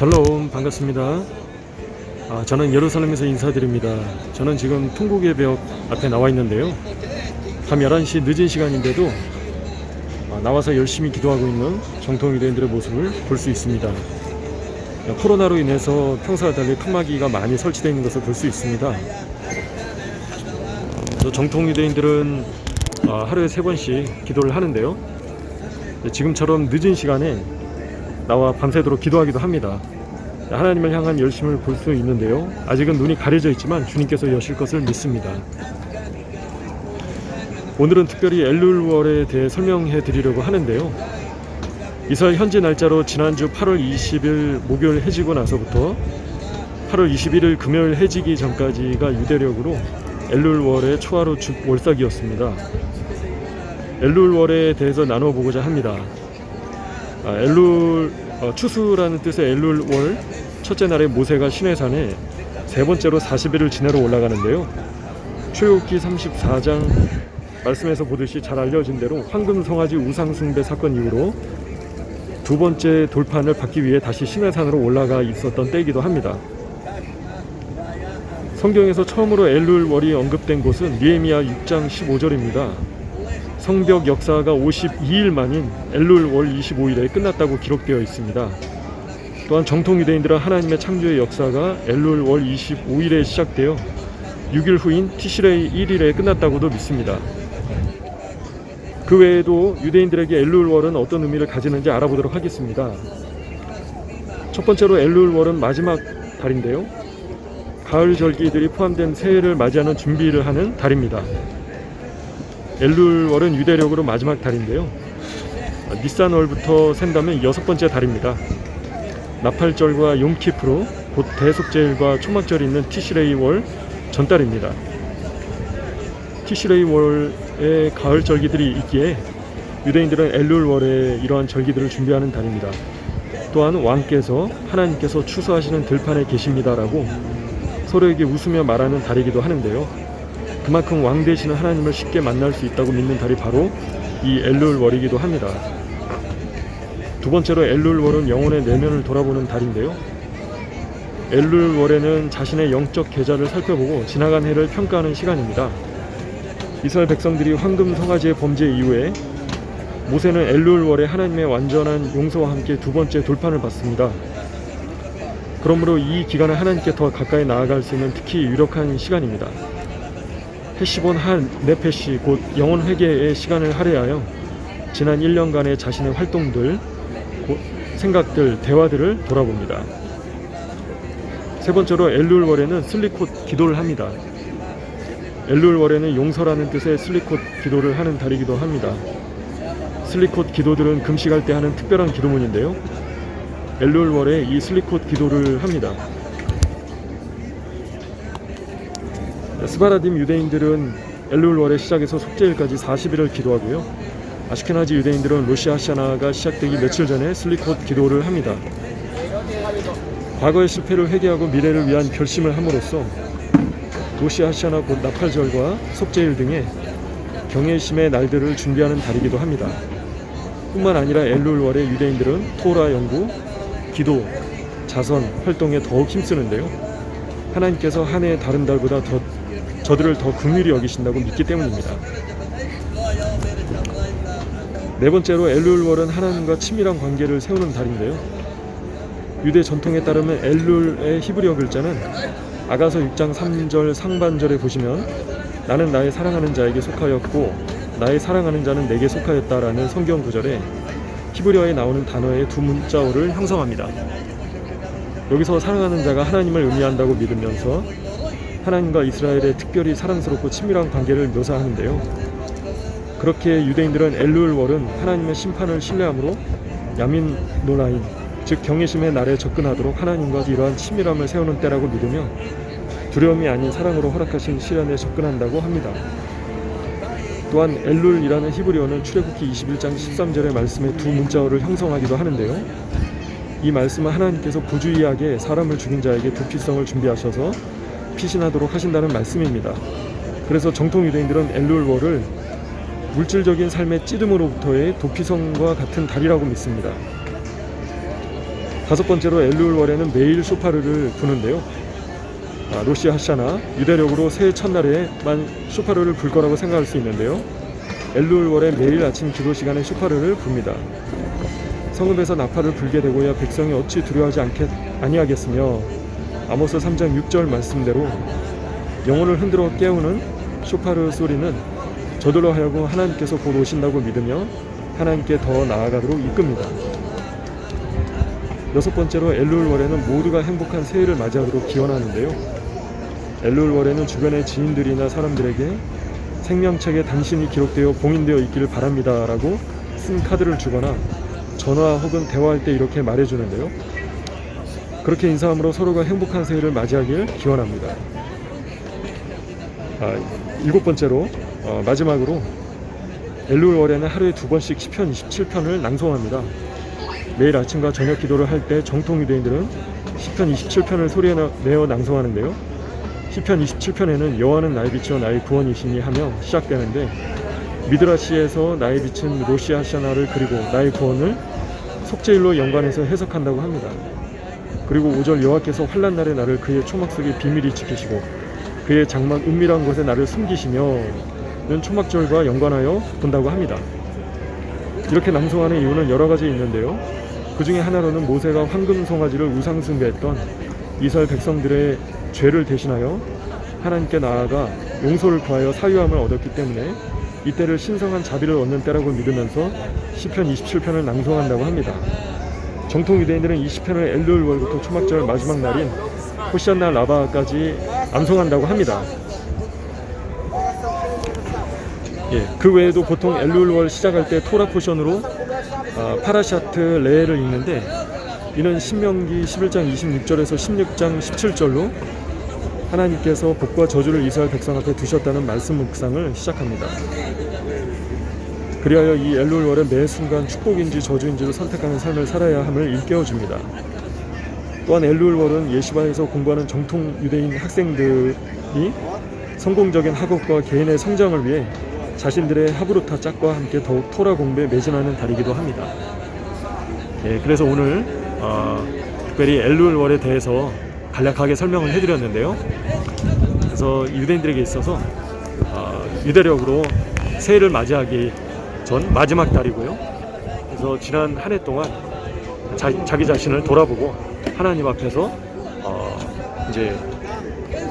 샬롬 반갑습니다. 아, 저는 예루살렘에서 인사드립니다. 저는 지금 통곡의 벽 앞에 나와 있는데요. 밤 11시 늦은 시간인데도 아, 나와서 열심히 기도하고 있는 정통 유대인들의 모습을 볼 수 있습니다. 아, 코로나로 인해서 평소와 달리 칸막이가 많이 설치되어 있는 것을 볼 수 있습니다. 또 정통 유대인들은 아, 하루에 세 번씩 기도를 하는데요. 지금처럼 늦은 시간에 나와 밤새도록 기도하기도 합니다. 하나님을 향한 열심을 볼 수 있는데요. 아직은 눈이 가려져 있지만 주님께서 여실 것을 믿습니다. 오늘은 특별히 엘룰월에 대해 설명해 드리려고 하는데요. 이스라엘 현지 날짜로 지난주 8월 20일 목요일 해지고 나서부터 8월 21일 금요일 해지기 전까지가 유대력으로 엘룰월의 초하루 주 월삭이었습니다. 엘룰월에 대해서 나눠보고자 합니다. 아, 엘룰 어, 추수라는 뜻의 엘룰월 첫째 날에 모세가 시내산에 세 번째로 40일을 지내러 올라가는데요. 출애굽기 34장 말씀에서 보듯이 잘 알려진 대로 황금 송아지 우상 숭배 사건 이후로 두 번째 돌판을 받기 위해 다시 시내산으로 올라가 있었던 때이기도 합니다. 성경에서 처음으로 엘룰월이 언급된 곳은 니에미야 6장 15절입니다. 성벽 역사가 52일 만인 엘룰 월 25일에 끝났다고 기록되어 있습니다. 또한 정통 유대인들은 하나님의 창조의 역사가 엘룰 월 25일에 시작되어 6일 후인 티시레이 1일에 끝났다고도 믿습니다. 그 외에도 유대인들에게 엘룰월은 어떤 의미를 가지는지 알아보도록 하겠습니다. 첫 번째로 엘룰월은 마지막 달인데요. 가을 절기들이 포함된 새해를 맞이하는 준비를 하는 달입니다. 엘룰월은 유대력으로 마지막 달인데요. 니산월부터 센다면 여섯 번째 달입니다. 나팔절과 용키프로 곧 대속제일과 초막절이 있는 티시레이월 전달입니다. 티시레이월에 가을 절기들이 있기에 유대인들은 엘룰월에 이러한 절기들을 준비하는 달입니다. 또한 왕께서 하나님께서 추수하시는 들판에 계십니다라고 서로에게 웃으며 말하는 달이기도 하는데요. 그만큼 왕 되시는 하나님을 쉽게 만날 수 있다고 믿는 달이 바로 이 엘룰월이기도 합니다. 두 번째로 엘룰월은 영혼의 내면을 돌아보는 달인데요. 엘룰월에는 자신의 영적 계좌를 살펴보고 지나간 해를 평가하는 시간입니다. 이스라엘 백성들이 황금 성아지의 범죄 이후에 모세는 엘룰월에 하나님의 완전한 용서와 함께 두 번째 돌판을 받습니다. 그러므로 이 기간에 하나님께 더 가까이 나아갈 수 있는 특히 유력한 시간입니다. 헤시본 한 네페시 곧 영혼 회개의 시간을 할애하여 지난 1년간의 자신의 활동들, 곧 생각들, 대화들을 돌아봅니다. 세 번째로 엘룰월에는 슬리콧 기도를 합니다. 엘룰월에는 용서라는 뜻의 슬리콧 기도를 하는 달이기도 합니다. 슬리콧 기도들은 금식할 때 하는 특별한 기도문인데요. 엘룰월에 이 슬리콧 기도를 합니다. 스바라딤 유대인들은 엘룰월의 시작에서 속죄일까지 40일을 기도하고요. 아슈케나지 유대인들은 로시 하샤나가 시작되기 며칠 전에 슬리콧 기도를 합니다. 과거의 실패를 회개하고 미래를 위한 결심을 함으로써 도시 하샤나 곧 나팔절과 속죄일 등의 경외심의 날들을 준비하는 달이기도 합니다. 뿐만 아니라 엘룰월의 유대인들은 토라 연구, 기도, 자선 활동에 더욱 힘쓰는데요. 하나님께서 한 해의 다른 달보다 더 저들을 더 긍휼히 여기신다고 믿기 때문입니다. 네 번째로 엘룰월은 하나님과 친밀한 관계를 세우는 달인데요. 유대 전통에 따르면 엘룰의 히브리어 글자는 아가서 6장 3절 상반절에 보시면 나는 나의 사랑하는 자에게 속하였고 나의 사랑하는 자는 내게 속하였다라는 성경 구절에 히브리어에 나오는 단어의 두 문자어를 형성합니다. 여기서 사랑하는 자가 하나님을 의미한다고 믿으면서 하나님과 이스라엘의 특별히 사랑스럽고 친밀한 관계를 묘사하는데요. 그렇게 유대인들은 엘룰월은 하나님의 심판을 신뢰함으로 야민 노라인 즉 경외심의 날에 접근하도록 하나님과 이러한 친밀함을 세우는 때라고 믿으며 두려움이 아닌 사랑으로 허락하신 시련에 접근한다고 합니다. 또한 엘룰이라는 히브리어는 출애굽기 21장 13절의 말씀의 두 문자어를 형성하기도 하는데요. 이 말씀은 하나님께서 부주의하게 사람을 죽인 자에게 도피성을 준비하셔서 피신하도록 하신다는 말씀입니다. 그래서 정통 유대인들은 엘룰월을 물질적인 삶의 찌듦으로부터의 도피성과 같은 달이라고 믿습니다. 다섯 번째로 엘룰월에는 매일 쇼파르를 부는데요. 아, 로시 하샤나 유대력으로 새해 첫날에만 쇼파르를 불 거라고 생각할 수 있는데요. 엘룰월에 매일 아침 기도 시간에 쇼파르를 붑니다. 성읍에서 나팔을 불게 되고야 백성이 어찌 두려워하지 않겠 아니하겠으며 아모스 3장 6절 말씀대로 영혼을 흔들어 깨우는 쇼파르 소리는 저들로 하여금 하나님께서 곧 오신다고 믿으며 하나님께 더 나아가도록 이끕니다. 여섯 번째로 엘룰월에는 모두가 행복한 새해를 맞이하도록 기원하는데요. 엘룰월에는 주변의 지인들이나 사람들에게 생명책에 당신이 기록되어 봉인되어 있기를 바랍니다라고 쓴 카드를 주거나 전화 혹은 대화할 때 이렇게 말해주는데요. 그렇게 인사함으로 서로가 행복한 새해를 맞이하길 기원합니다. 아, 일곱 번째로 어, 마지막으로 엘룰월에는 하루에 두 번씩 시편 27편을 낭송합니다. 매일 아침과 저녁 기도를 할 때 정통 유대인들은 시편 27편을 소리에 나- 내어 낭송하는데요. 시편 27편에는 여호와는 나의 빛이요 나의 구원이시니 하며 시작되는데 미드라시에서 나의 빛은 로시아샤나를 그리고 나의 구원을 속죄일로 연관해서 해석한다고 합니다. 그리고 5절 여호와께서 환란 날에 나를 그의 초막 속에 비밀히 지키시고 그의 장막 은밀한 곳에 나를 숨기시며는 초막절과 연관하여 본다고 합니다. 이렇게 낭송하는 이유는 여러 가지 있는데요. 그 중에 하나로는 모세가 황금 송아지를 우상 숭배했던 이스라엘 백성들의 죄를 대신하여 하나님께 나아가 용서를 구하여 사유함을 얻었기 때문에 이때를 신성한 자비를 얻는 때라고 믿으면서 시편 27편을 낭송한다고 합니다. 정통 유대인들은 이 시편을 엘룰 월부터 초막절 마지막 날인 호시안나 라바까지 암송한다고 합니다. 예, 그 외에도 보통 엘룰월 시작할 때 토라 포션으로 아, 파라샤트 레를 읽는데 이는 신명기 11장 26절에서 16장 17절로 하나님께서 복과 저주를 이스라엘 백성 앞에 두셨다는 말씀 묵상을 시작합니다. 그리하여 이 엘룰월은 매 순간 축복인지 저주인지를 선택하는 삶을 살아야 함을 일깨워 줍니다. 또한 엘룰월은 예시바에서 공부하는 정통 유대인 학생들이 성공적인 학업과 개인의 성장을 위해 자신들의 하브루타 짝과 함께 더욱 토라 공부에 매진하는 달이기도 합니다. 예, 그래서 오늘 어, 특별히 엘룰월에 대해서 간략하게 설명을 해드렸는데요. 그래서 유대인들에게 있어서 어, 유대력으로 새해를 맞이하기 전 마지막 달이고요. 그래서 지난 한 해 동안 자, 자기 자신을 돌아보고 하나님 앞에서 어, 이제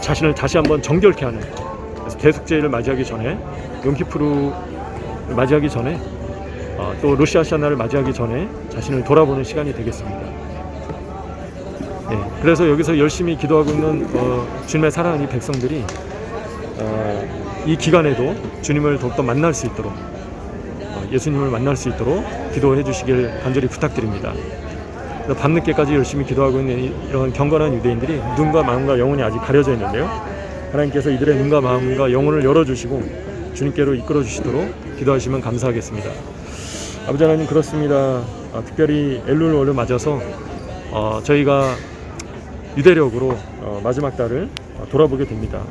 자신을 다시 한번 정결케 하는 그래서 대속제를 맞이하기 전에 용키프루를 맞이하기 전에 어, 또 로시아샤나를 맞이하기 전에 자신을 돌아보는 시간이 되겠습니다. 예, 그래서 여기서 열심히 기도하고 있는 어, 주님의 사랑하는 이 백성들이 어, 이 기간에도 주님을 더욱더 만날 수 있도록 어, 예수님을 만날 수 있도록 기도해 주시길 간절히 부탁드립니다. 밤늦게까지 열심히 기도하고 있는 이- 이런 경건한 유대인들이 눈과 마음과 영혼이 아직 가려져 있는데요. 하나님께서 이들의 눈과 마음과 영혼을 열어주시고 주님께로 이끌어 주시도록 기도하시면 감사하겠습니다. 아버지 하나님 그렇습니다. 아, 특별히 엘룰 월을 맞아서 어, 저희가 유대력으로 어, 마지막 달을 어, 돌아보게 됩니다.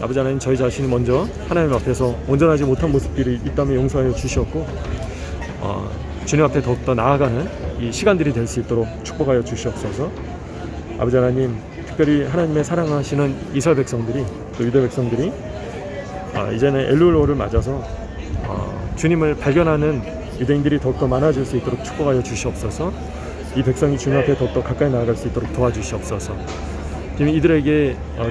아버지 하나님 저희 자신이 먼저 하나님 앞에서 온전하지 못한 모습들이 있다면 용서하여 주시옵고 어, 주님 앞에 더욱더 나아가는 이 시간들이 될 수 있도록 축복하여 주시옵소서. 아버지 하나님 특별히 하나님의 사랑하시는 이스라엘 백성들이 또 유대 백성들이 아, 이제는 엘룰월을 맞아서 어, 주님을 발견하는 유대인들이 더욱더 많아질 수 있도록 축복하여 주시옵소서. 이 백성이 주님 앞에 더욱더 가까이 나아갈 수 있도록 도와주시옵소서. 지금 이들에게 어,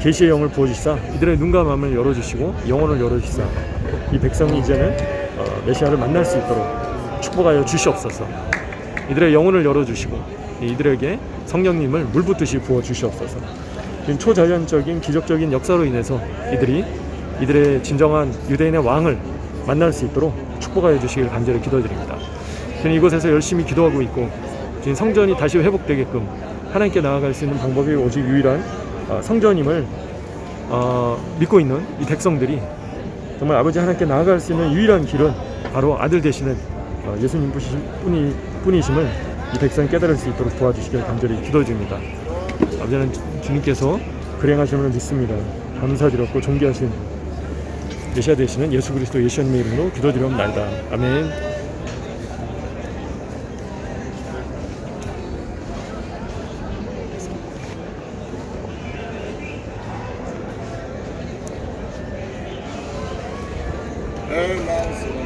계시의 영을 부어주시사 이들의 눈과 마음을 열어주시고 영혼을 열어주시사 이 백성이 이제는 어, 메시아를 만날 수 있도록 축복하여 주시옵소서. 이들의 영혼을 열어주시고 이들에게 성령님을 물 붓듯이 부어 주시옵소서. 지금 초자연적인 기적적인 역사로 인해서 이들이 이들의 진정한 유대인의 왕을 만날 수 있도록 축복하여 주시길 간절히 기도드립니다. 저는 이곳에서 열심히 기도하고 있고 지금 성전이 다시 회복되게끔 하나님께 나아갈 수 있는 방법이 오직 유일한 어, 성전임을 어, 믿고 있는 이 백성들이 정말 아버지 하나님께 나아갈 수 있는 유일한 길은 바로 아들 되시는 어, 예수님 분이심을 이 백성이 깨달을 수 있도록 도와주시길 간절히 기도드립니다. 아버지는 주- 주님께서 불행하심을 믿습니다. 감사드렸고 존귀하신 메시아 되시는 예수 그리스도 예수님의 이름으로 기도드리옵나이다. 아멘. Amen.